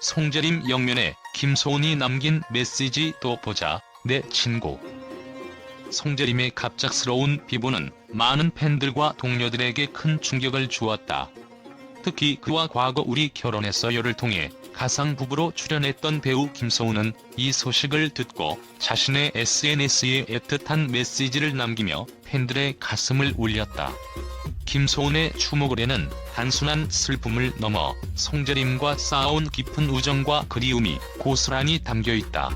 송재림 영면에 김소은이 남긴 메시지도 보자 내 친구. 송재림의 갑작스러운 비보는 많은 팬들과 동료들에게 큰 충격을 주었다. 특히 그와 과거 우리 결혼했어요를 통해 가상 부부로 출연했던 배우 김소은은 이 소식을 듣고 자신의 SNS에 애틋한 메시지를 남기며 팬들의 가슴을 울렸다. 김소은의 추모글에는 단순한 슬픔을 넘어 송재림과 쌓아온 깊은 우정과 그리움이 고스란히 담겨 있다.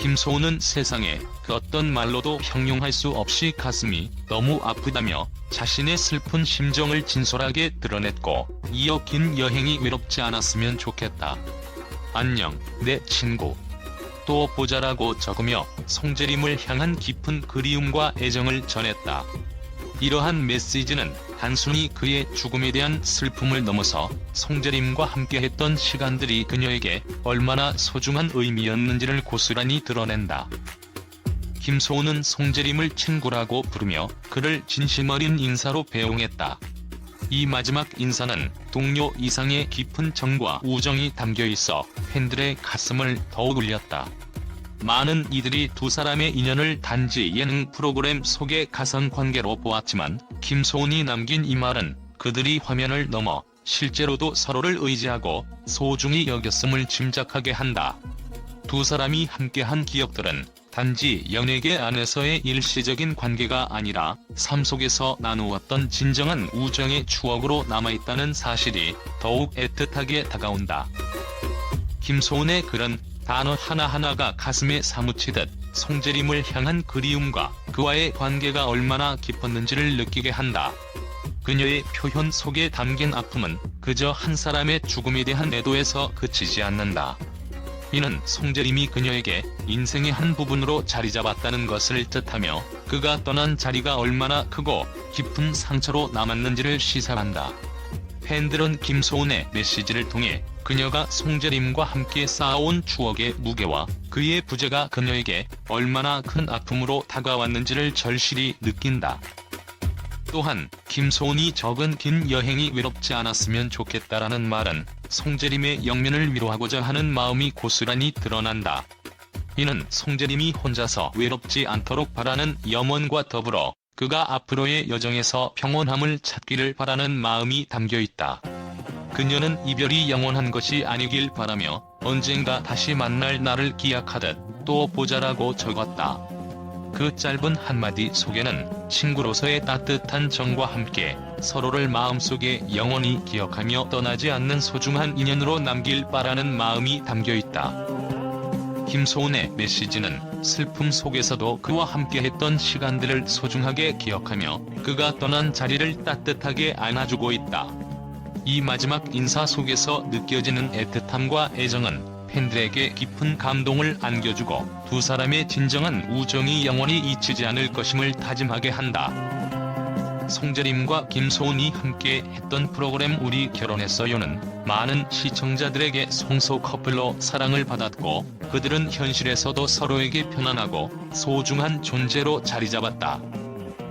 김소은은 세상에 그 어떤 말로도 형용할 수 없이 가슴이 너무 아프다며 자신의 슬픈 심정을 진솔하게 드러냈고 이어 긴 여행이 외롭지 않았으면 좋겠다. 안녕, 내 친구. 또 보자라고 적으며 송재림을 향한 깊은 그리움과 애정을 전했다. 이러한 메시지는 단순히 그의 죽음에 대한 슬픔을 넘어서 송재림과 함께했던 시간들이 그녀에게 얼마나 소중한 의미였는지를 고스란히 드러낸다. 김소은은 송재림을 친구라고 부르며 그를 진심 어린 인사로 배웅했다. 이 마지막 인사는 동료 이상의 깊은 정과 우정이 담겨 있어 팬들의 가슴을 더욱 울렸다. 많은 이들이 두 사람의 인연을 단지 예능 프로그램 속의 가상 관계로 보았지만 김소은이 남긴 이 말은 그들이 화면을 넘어 실제로도 서로를 의지하고 소중히 여겼음을 짐작하게 한다. 두 사람이 함께한 기억들은 단지 연예계 안에서의 일시적인 관계가 아니라 삶 속에서 나누었던 진정한 우정의 추억으로 남아있다는 사실이 더욱 애틋하게 다가온다. 김소은의 글은 단어 하나하나가 가슴에 사무치듯 송재림을 향한 그리움과 그와의 관계가 얼마나 깊었는지를 느끼게 한다. 그녀의 표현 속에 담긴 아픔은 그저 한 사람의 죽음에 대한 애도에서 그치지 않는다. 이는 송재림이 그녀에게 인생의 한 부분으로 자리 잡았다는 것을 뜻하며 그가 떠난 자리가 얼마나 크고 깊은 상처로 남았는지를 시사한다. 팬들은 김소은의 메시지를 통해 그녀가 송재림과 함께 쌓아온 추억의 무게와 그의 부재가 그녀에게 얼마나 큰 아픔으로 다가왔는지를 절실히 느낀다. 또한 김소은이 적은 긴 여행이 외롭지 않았으면 좋겠다라는 말은 송재림의 영면을 위로하고자 하는 마음이 고스란히 드러난다. 이는 송재림이 혼자서 외롭지 않도록 바라는 염원과 더불어 그가 앞으로의 여정에서 평온함을 찾기를 바라는 마음이 담겨 있다. 그녀는 이별이 영원한 것이 아니길 바라며 언젠가 다시 만날 날을 기약하듯 또 보자라고 적었다. 그 짧은 한마디 속에는 친구로서의 따뜻한 정과 함께 서로를 마음속에 영원히 기억하며 떠나지 않는 소중한 인연으로 남길 바라는 마음이 담겨 있다. 김소은의 메시지는 슬픔 속에서도 그와 함께했던 시간들을 소중하게 기억하며 그가 떠난 자리를 따뜻하게 안아주고 있다. 이 마지막 인사 속에서 느껴지는 애틋함과 애정은 팬들에게 깊은 감동을 안겨주고 두 사람의 진정한 우정이 영원히 잊히지 않을 것임을 다짐하게 한다. 송재림과 김소은이 함께 했던 프로그램 우리 결혼했어요는 많은 시청자들에게 성소 커플로 사랑을 받았고 그들은 현실에서도 서로에게 편안하고 소중한 존재로 자리 잡았다.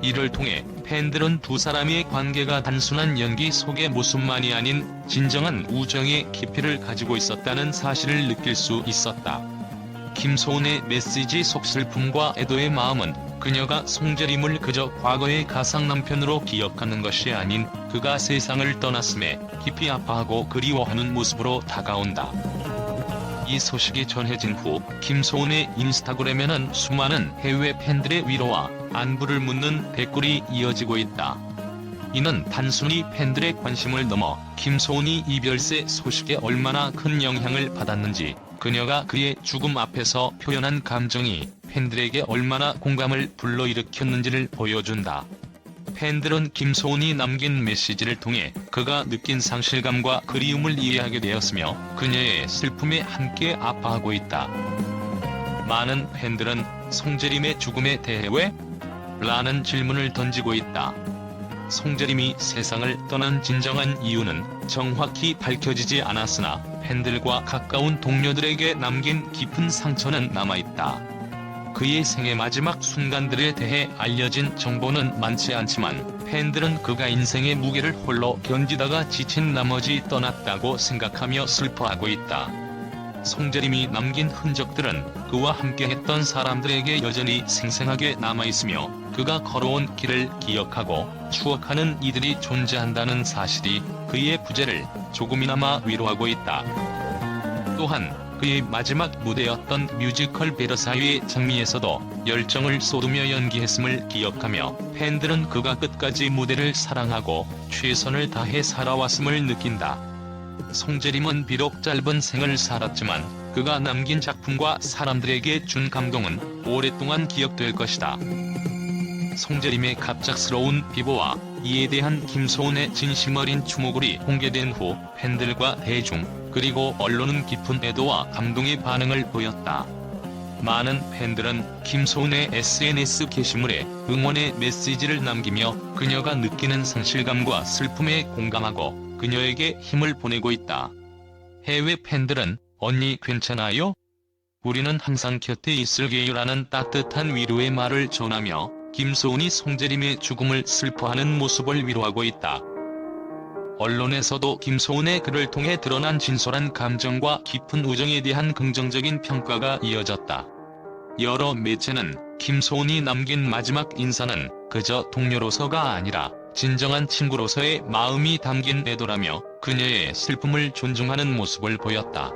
이를 통해 팬들은 두 사람의 관계가 단순한 연기 속의 모습만이 아닌 진정한 우정의 깊이를 가지고 있었다는 사실을 느낄 수 있었다. 김소은의 메시지 속 슬픔과 애도의 마음은 그녀가 송재림을 그저 과거의 가상 남편으로 기억하는 것이 아닌 그가 세상을 떠났음에 깊이 아파하고 그리워하는 모습으로 다가온다. 이 소식이 전해진 후 김소은의 인스타그램에는 수많은 해외 팬들의 위로와 안부를 묻는 댓글이 이어지고 있다. 이는 단순히 팬들의 관심을 넘어 김소은이 이별세 소식에 얼마나 큰 영향을 받았는지 그녀가 그의 죽음 앞에서 표현한 감정이 팬들에게 얼마나 공감을 불러일으켰는지를 보여준다. 팬들은 김소은이 남긴 메시지를 통해 그가 느낀 상실감과 그리움을 이해하게 되었으며 그녀의 슬픔에 함께 아파하고 있다. 많은 팬들은 송재림의 죽음에 대해 왜? 라는 질문을 던지고 있다. 송재림이 세상을 떠난 진정한 이유는 정확히 밝혀지지 않았으나 팬들과 가까운 동료들에게 남긴 깊은 상처는 남아있다. 그의 생의 마지막 순간들에 대해 알려진 정보는 많지 않지만 팬들은 그가 인생의 무게를 홀로 견디다가 지친 나머지 떠났다고 생각하며 슬퍼하고 있다. 송재림이 남긴 흔적들은 그와 함께했던 사람들에게 여전히 생생하게 남아있으며 그가 걸어온 길을 기억하고 추억하는 이들이 존재한다는 사실이 그의 부재를 조금이나마 위로하고 있다. 또한 그의 마지막 무대였던 뮤지컬 베르사유의 장미에서도 열정을 쏟으며 연기했음을 기억하며 팬들은 그가 끝까지 무대를 사랑하고 최선을 다해 살아왔음을 느낀다. 송재림은 비록 짧은 생을 살았지만 그가 남긴 작품과 사람들에게 준 감동은 오랫동안 기억될 것이다. 송재림의 갑작스러운 비보와 이에 대한 김소은의 진심 어린 추모글이 공개된 후 팬들과 대중 그리고 언론은 깊은 애도와 감동의 반응을 보였다. 많은 팬들은 김소은의 SNS 게시물에 응원의 메시지를 남기며 그녀가 느끼는 상실감과 슬픔에 공감하고 그녀에게 힘을 보내고 있다. 해외 팬들은 언니 괜찮아요? 우리는 항상 곁에 있을게요라는 따뜻한 위로의 말을 전하며 김소은이 송재림의 죽음을 슬퍼하는 모습을 위로하고 있다. 언론에서도 김소은의 글을 통해 드러난 진솔한 감정과 깊은 우정에 대한 긍정적인 평가가 이어졌다. 여러 매체는 김소은이 남긴 마지막 인사는 그저 동료로서가 아니라 진정한 친구로서의 마음이 담긴 애도라며 그녀의 슬픔을 존중하는 모습을 보였다.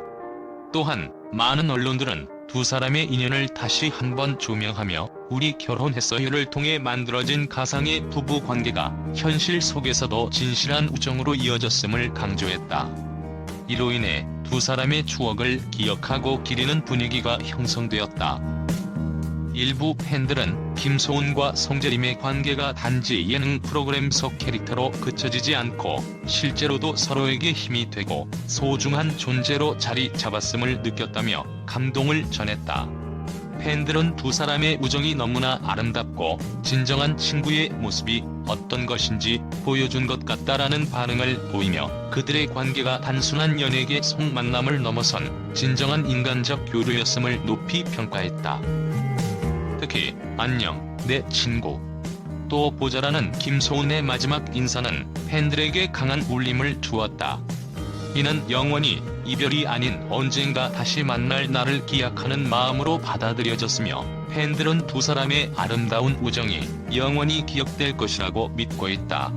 또한 많은 언론들은 두 사람의 인연을 다시 한번 조명하며 우리 결혼했어요를 통해 만들어진 가상의 부부 관계가 현실 속에서도 진실한 우정으로 이어졌음을 강조했다. 이로 인해 두 사람의 추억을 기억하고 기리는 분위기가 형성되었다. 일부 팬들은 김소은과 송재림의 관계가 단지 예능 프로그램 속 캐릭터로 그쳐지지 않고 실제로도 서로에게 힘이 되고 소중한 존재로 자리 잡았음을 느꼈다며 감동을 전했다. 팬들은 두 사람의 우정이 너무나 아름답고 진정한 친구의 모습이 어떤 것인지 보여준 것 같다라는 반응을 보이며 그들의 관계가 단순한 연예계 속만남을 넘어선 진정한 인간적 교류였음을 높이 평가했다. 특히 안녕 내 친구 또 보자라는 김소은의 마지막 인사는 팬들에게 강한 울림을 주었다. 이는 영원히 이별이 아닌 언젠가 다시 만날 날을 기약하는 마음으로 받아들여졌으며 팬들은 두 사람의 아름다운 우정이 영원히 기억될 것이라고 믿고 있다.